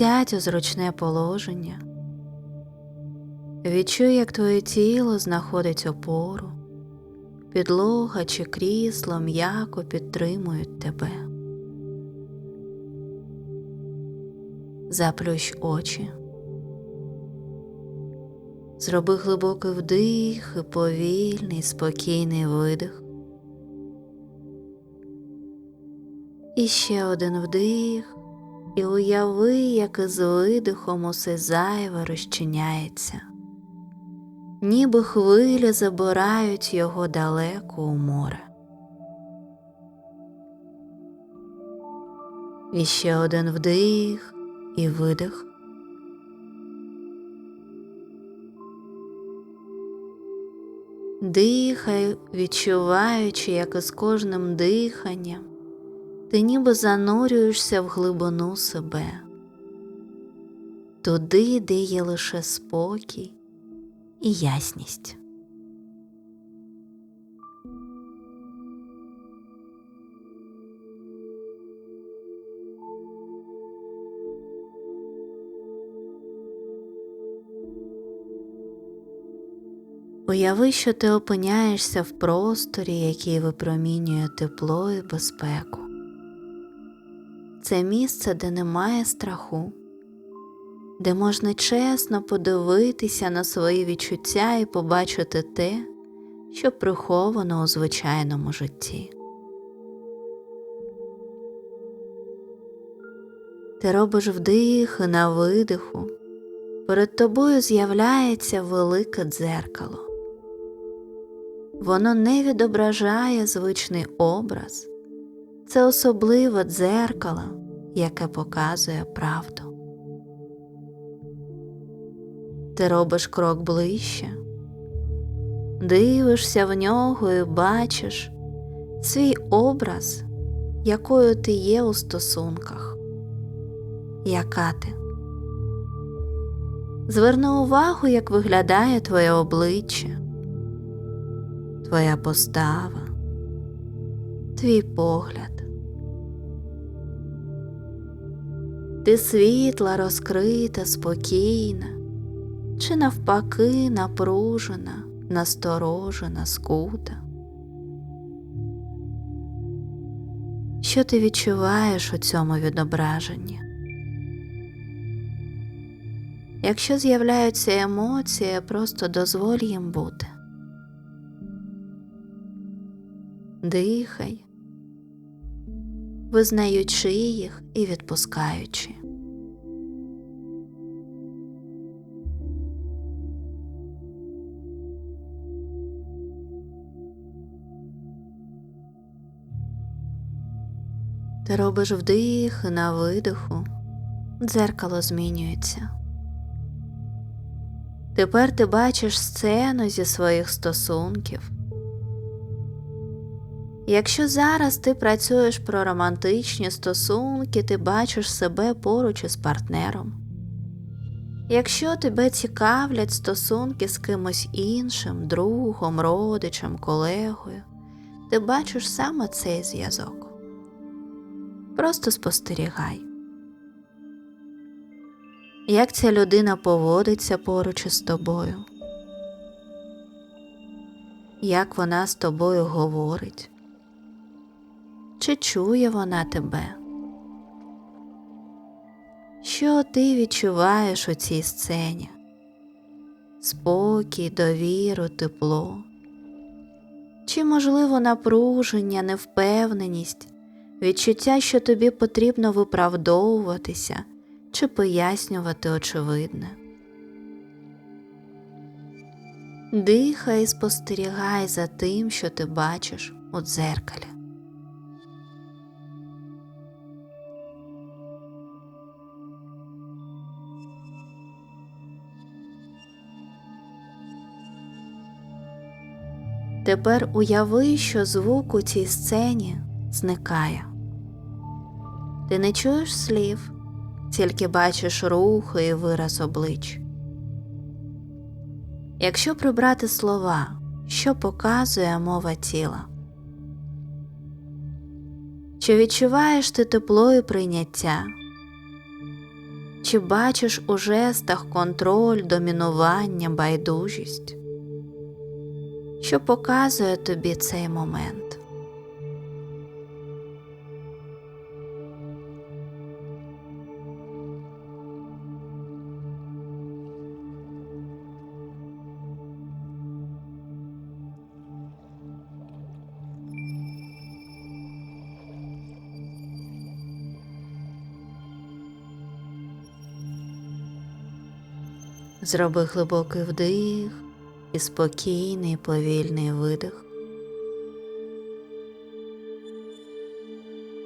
Сядь у зручне положення. Відчуй, як твоє тіло знаходить опору, підлога чи крісло м'яко підтримують тебе. Заплющ очі. Зроби глибокий вдих і повільний, спокійний видих. І ще один вдих, і уяви, як із видихом усе зайве розчиняється, ніби хвилі забирають його далеко у море. І ще один вдих і видих. Дихай, відчуваючи, як із кожним диханням ти ніби занурюєшся в глибину себе, туди, де є лише спокій і ясність. Уяви, що ти опиняєшся в просторі, який випромінює тепло і безпеку. Це місце, де немає страху, де можна чесно подивитися на свої відчуття і побачити те, що приховано у звичайному житті. Ти робиш вдих і на видиху, перед тобою з'являється велике дзеркало. Воно не відображає звичний образ, це особливе дзеркало, яке показує правду. Ти робиш крок ближче, дивишся в нього і бачиш свій образ, якою ти є у стосунках, яка ти. Зверни увагу, як виглядає твоє обличчя, твоя постава, твій погляд. Ти світла, розкрита, спокійна, чи навпаки напружена, насторожена, скута. Що ти відчуваєш у цьому відображенні? Якщо з'являються емоції, просто дозволь їм бути. Дихай, визнаючи їх і відпускаючи. Ти робиш вдих на видиху, дзеркало змінюється. Тепер ти бачиш сцену зі своїх стосунків. Якщо зараз ти працюєш про романтичні стосунки, ти бачиш себе поруч із партнером. Якщо тебе цікавлять стосунки з кимось іншим, другом, родичем, колегою, ти бачиш саме цей зв'язок. Просто спостерігай, як ця людина поводиться поруч із тобою, як вона з тобою говорить, чи чує вона тебе? Що ти відчуваєш у цій сцені? Спокій, довіру, тепло? Чи, можливо, напруження, невпевненість, відчуття, що тобі потрібно виправдовуватися чи пояснювати очевидне? Дихай і спостерігай за тим, що ти бачиш у дзеркалі. Тепер уяви, що звук у цій сцені зникає. Ти не чуєш слів, тільки бачиш рухи і вираз облич. Якщо прибрати слова, що показує мова тіла? Чи відчуваєш ти тепло і прийняття? Чи бачиш у жестах контроль, домінування, байдужість? Що показує тобі цей момент? Зроби глибокий вдих і спокійний повільний видих.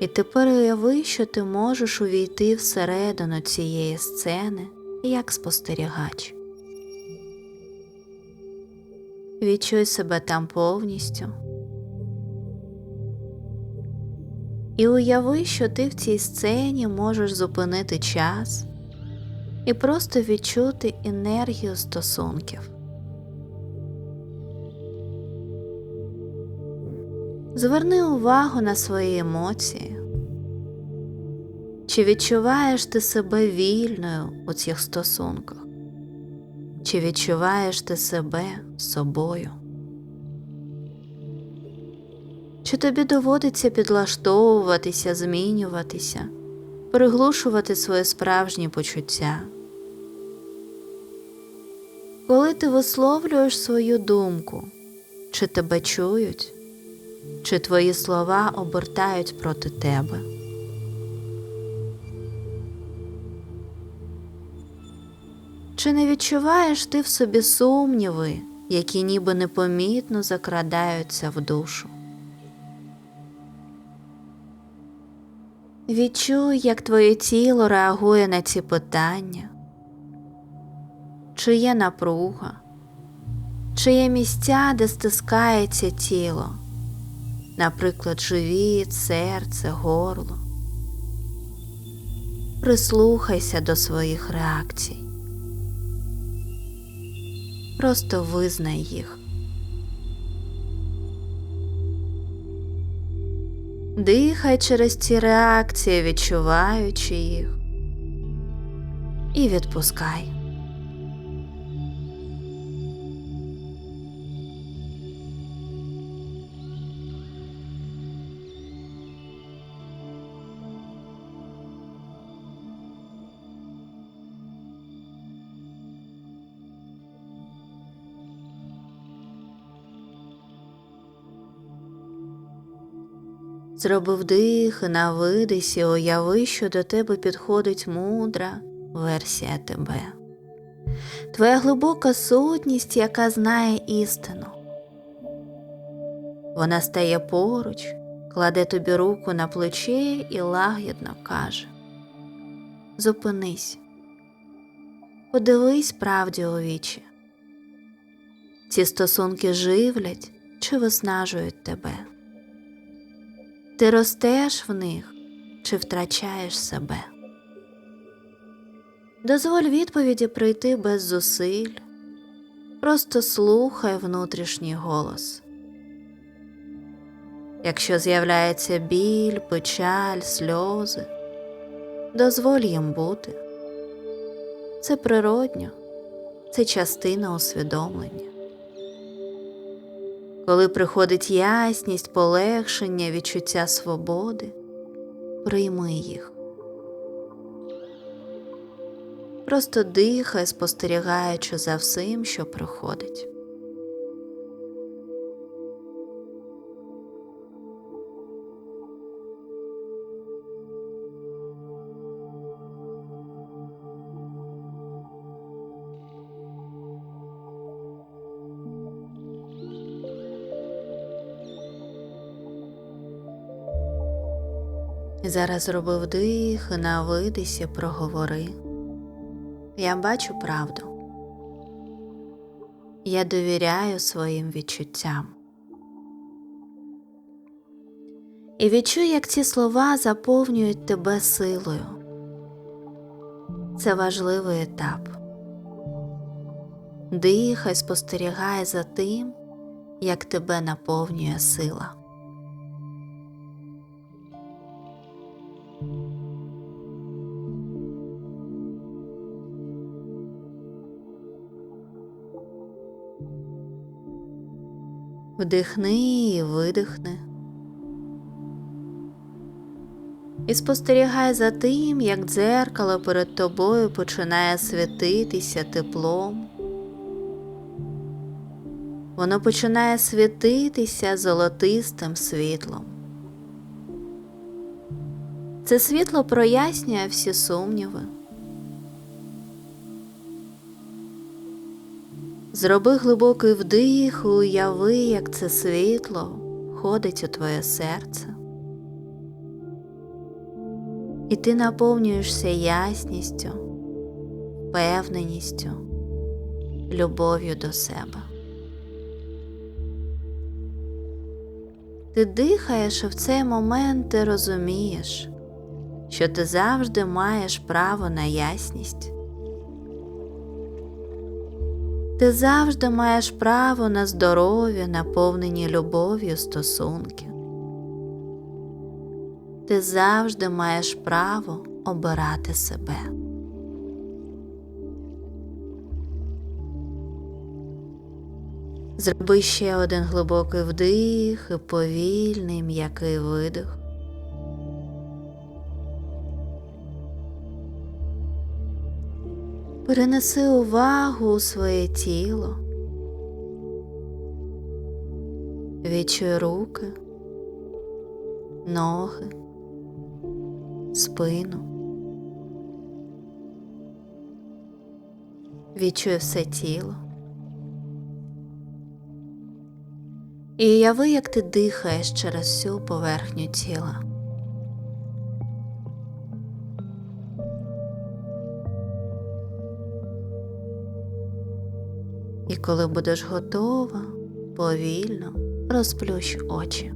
І тепер уяви, що ти можеш увійти всередину цієї сцени як спостерігач. Відчуй себе там повністю. І уяви, що ти в цій сцені можеш зупинити час і просто відчути енергію стосунків. Зверни увагу на свої емоції. Чи відчуваєш ти себе вільною у цих стосунках? Чи відчуваєш ти себе собою? Чи тобі доводиться підлаштовуватися, змінюватися, приглушувати свої справжні почуття? Коли ти висловлюєш свою думку, чи тебе чують, чи твої слова обертають проти тебе? Чи не відчуваєш ти в собі сумніви, які ніби непомітно закрадаються в душу? Відчуй, як твоє тіло реагує на ці питання, чи є напруга, чи є місця, де стискається тіло, наприклад, живіт, серце, горло. Прислухайся до своїх реакцій. Просто визнай їх. Дихай через ці реакції, відчуваючи їх, і відпускай. Зроби вдих і на видисі, уяви, що до тебе підходить мудра версія тебе. Твоя глибока сутність, яка знає істину. Вона стає поруч, кладе тобі руку на плече і лагідно каже Зупинись, подивись правді у вічі. Ці стосунки живлять чи виснажують тебе. Ти ростеш в них чи втрачаєш себе. Дозволь відповіді прийти без зусиль, просто слухай внутрішній голос. Якщо з'являється біль, печаль, сльози, дозволь їм бути. Це природньо, це частина усвідомлення. Коли приходить ясність, полегшення, відчуття свободи, прийми їх. Просто дихай, спостерігаючи за всім, що приходить. Зараз зроби вдих і на видисі проговори. Я бачу правду. Я довіряю своїм відчуттям. І відчуй, як ці слова заповнюють тебе силою. Це важливий етап. Дихай, спостерігай за тим, як тебе наповнює сила. Вдихни і видихни. І спостерігай за тим, як дзеркало перед тобою починає світитися теплом. Воно починає світитися золотистим світлом. Це світло прояснює всі сумніви. Зроби глибокий вдих уяви, як це світло входить у твоє серце. І ти наповнюєшся ясністю, впевненістю, любов'ю до себе. Ти дихаєш і в цей момент ти розумієш, що ти завжди маєш право на ясність. Ти завжди маєш право на здоров'я, наповнені любов'ю стосунки. Ти завжди маєш право обирати себе. Зроби ще один глибокий вдих і повільний м'який видих. Перенеси увагу у своє тіло. Відчуй руки, ноги, спину. Відчуй все тіло. І уяви, як ти дихаєш через всю поверхню тіла. І коли будеш готова, повільно розплющ очі.